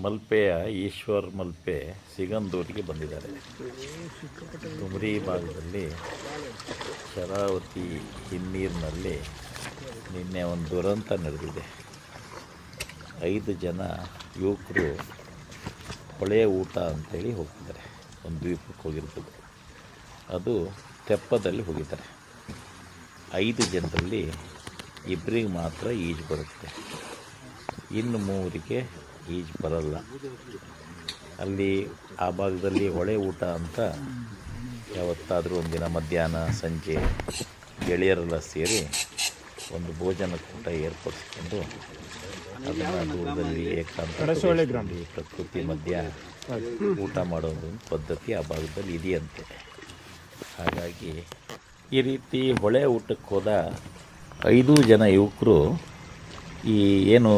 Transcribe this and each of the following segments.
ಮಲ್ಪೆಯ, ಈಶ್ವರ್ ಮಲ್ಪೆ ಸಿಗಂದೂರಿಗೆ ಬಂದಿದ್ದಾರೆ. ತುಮರಿ ಭಾಗದಲ್ಲಿ ಶರಾವತಿ ಹಿನ್ನೀರಿನಲ್ಲಿ ನಿನ್ನೆ ಒಂದು ದುರಂತ ನಡೆದಿದೆ. ಐದು ಜನ ಯುವಕರು ಹೊಳೆಯ ಊಟ ಅಂತೇಳಿ ಹೋಗ್ತಿದ್ದಾರೆ. ಒಂದು ದ್ವೀಪಕ್ಕೆ ಹೋಗಿರ್ತದೆ ಅದು ತೆಪ್ಪದಲ್ಲಿ ಹೋಗಿದ್ದಾರೆ. ಐದು ಜನರಲ್ಲಿ ಇಬ್ಬರಿಗೆ ಮಾತ್ರ ಈಜು ಬರುತ್ತೆ ಇನ್ನು ಮೂವರಿಗೆ ಈಜು ಬರಲ್ಲ. ಅಲ್ಲಿ ಆ ಭಾಗದಲ್ಲಿ ಹೊಳೆ ಊಟ ಅಂತ ಯಾವತ್ತಾದರೂ ಒಂದಿನ ಮಧ್ಯಾಹ್ನ ಸಂಜೆ ಗೆಳೆಯರೆಲ್ಲ ಸೇರಿ ಒಂದು ಭೋಜನ ಕೂಟ ಏರ್ಪಡಿಸ್ಕೊಂಡು ಅದನ್ನು ದೂರದಲ್ಲಿ ಏಕಾಂತ ಪ್ರಕೃತಿ ಮಧ್ಯ ಊಟ ಮಾಡೋದು ಒಂದು ಪದ್ಧತಿ ಆ ಭಾಗದಲ್ಲಿ ಇದೆಯಂತೆ. ಹಾಗಾಗಿ ಈ ರೀತಿ ಹೊಳೆ ಊಟಕ್ಕೆ ಹೋದ ಐದು ಜನ ಯುವಕರು ಈ ಏನು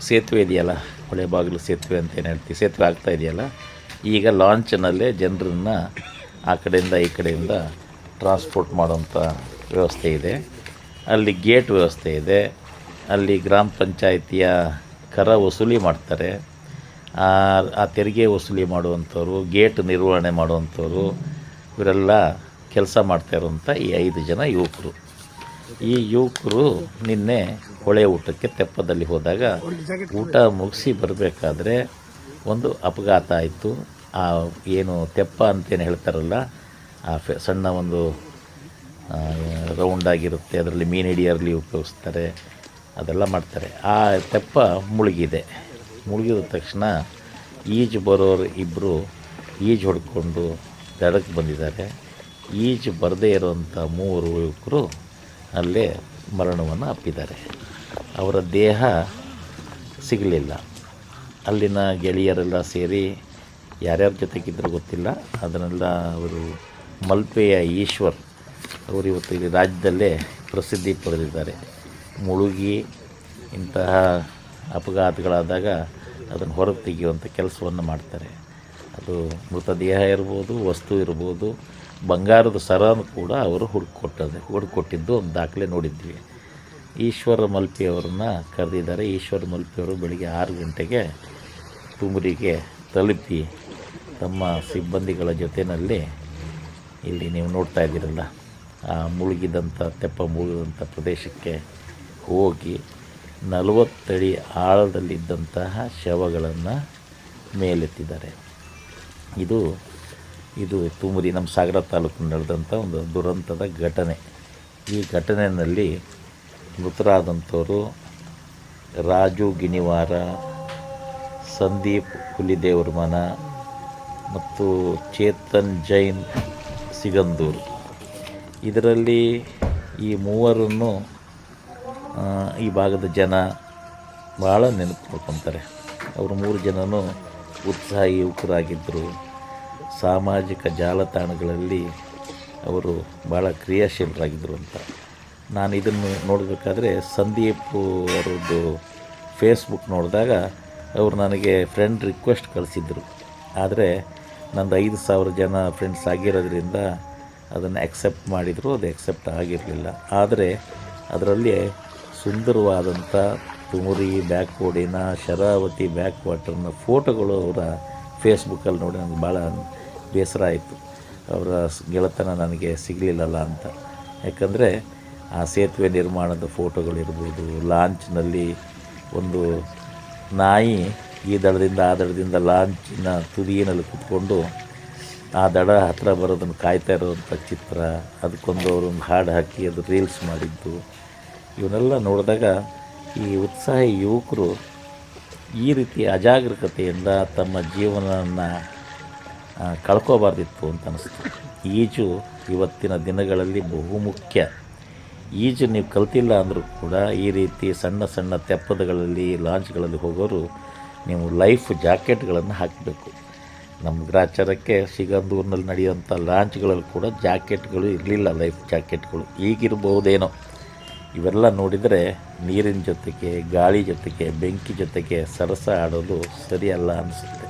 ಸೇತುವೆ ಇದೆಯಲ್ಲ ಹೊಳೆ ಬಾಗಿಲು ಸೇತುವೆ ಅಂತ ಏನು ಹೇಳ್ತೀವಿ ಸೇತುವೆ ಆಗ್ತಾ ಇದೆಯಲ್ಲ? ಈಗ ಲಾಂಚ್ನಲ್ಲೇ ಜನರನ್ನು ಆ ಕಡೆಯಿಂದ ಈ ಕಡೆಯಿಂದ ಟ್ರಾನ್ಸ್ಪೋರ್ಟ್ ಮಾಡುವಂಥ ವ್ಯವಸ್ಥೆ ಇದೆ. ಅಲ್ಲಿ ಗೇಟ್ ವ್ಯವಸ್ಥೆ ಇದೆ. ಅಲ್ಲಿ ಗ್ರಾಮ ಪಂಚಾಯಿತಿಯ ಕರ ವಸೂಲಿ ಮಾಡ್ತಾರೆ. ಆ ತೆರಿಗೆ ವಸೂಲಿ ಮಾಡುವಂಥವ್ರು, ಗೇಟ್ ನಿರ್ವಹಣೆ ಮಾಡುವಂಥವ್ರು, ಇವರೆಲ್ಲ ಕೆಲಸ ಮಾಡ್ತಾ ಇರುವಂಥ ಈ ಐದು ಜನ ಯುವಕರು. ಈ ಯುವಕರು ನಿನ್ನೆ ಹೊಳೆ ಊಟಕ್ಕೆ ತೆಪ್ಪದಲ್ಲಿ ಹೋದಾಗ ಊಟ ಮುಗಿಸಿ ಬರಬೇಕಾದ್ರೆ ಒಂದು ಅಪಘಾತ ಆಯಿತು. ಆ ಏನು ತೆಪ್ಪ ಅಂತೇನು ಹೇಳ್ತಾರಲ್ಲ, ಆ ಫೆ ಸಣ್ಣ ಒಂದು ರೌಂಡ್ ಆಗಿರುತ್ತೆ, ಅದರಲ್ಲಿ ಮೀನು ಹಿಡಿಯರಲ್ಲಿ ಉಪಯೋಗಿಸ್ತಾರೆ, ಅದೆಲ್ಲ ಮಾಡ್ತಾರೆ. ಆ ತೆಪ್ಪ ಮುಳುಗಿದೆ. ಮುಳುಗಿದ ತಕ್ಷಣ ಈಜು ಬರೋರು ಇಬ್ಬರು ಈಜು ಹೊಡ್ಕೊಂಡು ದಡಕ್ಕೆ ಬಂದಿದ್ದಾರೆ. ಈಜು ಬರದೇ ಇರೋವಂಥ ಮೂವರು ಯುವಕರು ಅಲ್ಲೇ ಮರಣವನ್ನು ಅಪ್ಪಿದ್ದಾರೆ. ಅವರ ದೇಹ ಸಿಗಲಿಲ್ಲ. ಅಲ್ಲಿನ ಗೆಳೆಯರೆಲ್ಲ ಸೇರಿ ಯಾರ್ಯಾರ ಜೊತೆಗಿದ್ರು ಗೊತ್ತಿಲ್ಲ. ಅದನ್ನೆಲ್ಲ ಅವರು ಮಲ್ಪೆಯ ಈಶ್ವರ್ ಅವರು ಇವತ್ತು ಇಲ್ಲಿ ರಾಜ್ಯದಲ್ಲೇ ಪ್ರಸಿದ್ಧಿ ಪಡೆದಿದ್ದಾರೆ. ಮುಳುಗಿ ಇಂತಹ ಅಪಘಾತಗಳಾದಾಗ ಅದನ್ನು ಹೊರಗೆ ತೆಗೆಯುವಂಥ ಕೆಲಸವನ್ನು ಮಾಡ್ತಾರೆ. ಅದು ಮೃತದೇಹ ಇರ್ಬೋದು, ವಸ್ತು ಇರ್ಬೋದು, ಬಂಗಾರದ ಸರನು ಕೂಡ ಅವರು ಹುಡುಕೊಟ್ಟದೆ ಹುಡುಕೊಟ್ಟಿದ್ದು ಒಂದು ದಾಖಲೆ ನೋಡಿದ್ವಿ. ಈಶ್ವರ ಮಲ್ಪೆಯವರನ್ನ ಕರೆದಿದ್ದಾರೆ. ಈಶ್ವರ ಮಲ್ಪೆಯವರು ಬೆಳಿಗ್ಗೆ ಆರು ಗಂಟೆಗೆ ತುಮರಿಗೆ ತಲುಪಿ ತಮ್ಮ ಸಿಬ್ಬಂದಿಗಳ ಜೊತೆಯಲ್ಲಿ ಇಲ್ಲಿ ನೀವು ನೋಡ್ತಾ ಇದ್ದೀರಲ್ಲ, ಆ ಮುಳುಗಿದಂಥ, ತೆಪ್ಪ ಮುಳುಗಿದಂಥ ಪ್ರದೇಶಕ್ಕೆ ಹೋಗಿ ನಲವತ್ತಡಿ ಆಳದಲ್ಲಿದ್ದಂತಹ ಶವಗಳನ್ನು ಮೇಲೆತ್ತಿದ್ದಾರೆ. ಇದು ಇದು ತುಮರಿ ನಮ್ಮ ಸಾಗರ ತಾಲೂಕು ನಡೆದಂಥ ಒಂದು ದುರಂತದ ಘಟನೆ. ಈ ಘಟನೆಯಲ್ಲಿ ಮೃತರಾದಂಥವರು ರಾಜು ಗಿಣಿವಾರ, ಸಂದೀಪ್ ಹುಲಿದೇವ್ರ ಮನ ಮತ್ತು ಚೇತನ್ ಜೈನ್ ಸಿಗಂದೂರು. ಇದರಲ್ಲಿ ಈ ಮೂವರನ್ನು ಈ ಭಾಗದ ಜನ ಭಾಳ ನೆನಪು ಮಾಡ್ಕೊತಾರೆ ಅವರು ಮೂರು ಜನನು ಉತ್ಸಾಹಿ ಯುವಕರಾಗಿದ್ದರು. ಸಾಮಾಜಿಕ ಜಾಲತಾಣಗಳಲ್ಲಿ ಅವರು ಭಾಳ ಕ್ರಿಯಾಶೀಲರಾಗಿದ್ದರು ಅಂತ. ನಾನು ಇದನ್ನು ನೋಡಬೇಕಾದ್ರೆ ಸಂದೀಪ್ ಅವರದ್ದು ಫೇಸ್ಬುಕ್ ನೋಡಿದಾಗ ಅವರು ನನಗೆ ಫ್ರೆಂಡ್ ರಿಕ್ವೆಸ್ಟ್ ಕಳಿಸಿದ್ರು. ಆದರೆ ನಂದು ಐದು ಸಾವಿರ ಜನ ಫ್ರೆಂಡ್ಸ್ ಆಗಿರೋದ್ರಿಂದ ಅದನ್ನು ಆಕ್ಸೆಪ್ಟ್ ಮಾಡಿದರು. ಅದು ಎಕ್ಸೆಪ್ಟ್ ಆಗಿರಲಿಲ್ಲ. ಆದರೆ ಅದರಲ್ಲಿ ಸುಂದರವಾದಂಥ ತುಮರಿ ಬ್ಯಾಕ್ವೋಡಿನ ಶರಾವತಿ ಬ್ಯಾಕ್ ವಾಟರ್ನ ಫೋಟೋಗಳು ಅವರ ಫೇಸ್ಬುಕ್ಕಲ್ಲಿ ನೋಡಿ ನನಗೆ ಭಾಳ ಬೇಸರ ಆಯಿತು. ಅವರ ಗೆಳೆತನ ನನಗೆ ಸಿಗಲಿಲ್ಲಲ್ಲ ಅಂತ. ಯಾಕಂದರೆ ಆ ಸೇತುವೆ ನಿರ್ಮಾಣದ ಫೋಟೋಗಳಿರ್ಬೋದು ಲಾಂಚ್ನಲ್ಲಿ ಒಂದು ನಾಯಿ ಈ ದಡದಿಂದ ಆ ದಡದಿಂದ ಲಾಂಚಿನ ತುದಿಯಲ್ಲಿ ಕುತ್ಕೊಂಡು ಆ ದಡ ಹತ್ತಿರ ಬರೋದನ್ನು ಕಾಯ್ತಾ ಇರೋವಂಥ ಚಿತ್ರ. ಅದಕ್ಕೊಂದು ಅವರೊಂದು ಹಾಡು ಹಾಕಿ ಅದು ರೀಲ್ಸ್ ಮಾಡಿದ್ದು. ಇವನ್ನೆಲ್ಲ ನೋಡಿದಾಗ ಈ ಉತ್ಸಾಹಿ ಯುವಕರು ಈ ರೀತಿ ಅಜಾಗರೂಕತೆಯಿಂದ ತಮ್ಮ ಜೀವನವನ್ನು ಕಳ್ಕೋಬಾರ್ದಿತ್ತು ಅಂತ ಅನಿಸ್ತು. ಈಜು ಇವತ್ತಿನ ದಿನಗಳಲ್ಲಿ ಬಹುಮುಖ್ಯ. ಈಜು ನೀವು ಕಲ್ತಿಲ್ಲ ಅಂದರೂ ಕೂಡ ಈ ರೀತಿ ಸಣ್ಣ ಸಣ್ಣ ತೆಪ್ಪದಗಳಲ್ಲಿ ಲಾಂಚ್ಗಳಲ್ಲಿ ಹೋಗೋರು ನೀವು ಲೈಫ್ ಜಾಕೆಟ್ಗಳನ್ನು ಹಾಕಬೇಕು. ನಮ್ಮ ಗ್ರಾಚಾರಕ್ಕೆ ಸಿಗಂದೂರಿನಲ್ಲಿ ನಡೆಯುವಂಥ ಲಾಂಚ್ಗಳಲ್ಲಿ ಕೂಡ ಜಾಕೆಟ್ಗಳು ಇರಲಿಲ್ಲ, ಲೈಫ್ ಜಾಕೆಟ್ಗಳು. ಈಗಿರ್ಬೋದೇನೋ. ಇವೆಲ್ಲ ನೋಡಿದರೆ ನೀರಿನ ಜೊತೆಗೆ, ಗಾಳಿ ಜೊತೆಗೆ, ಬೆಂಕಿ ಜೊತೆಗೆ ಸರಸ ಆಡೋದು ಸರಿಯಲ್ಲ ಅನಿಸುತ್ತೆ.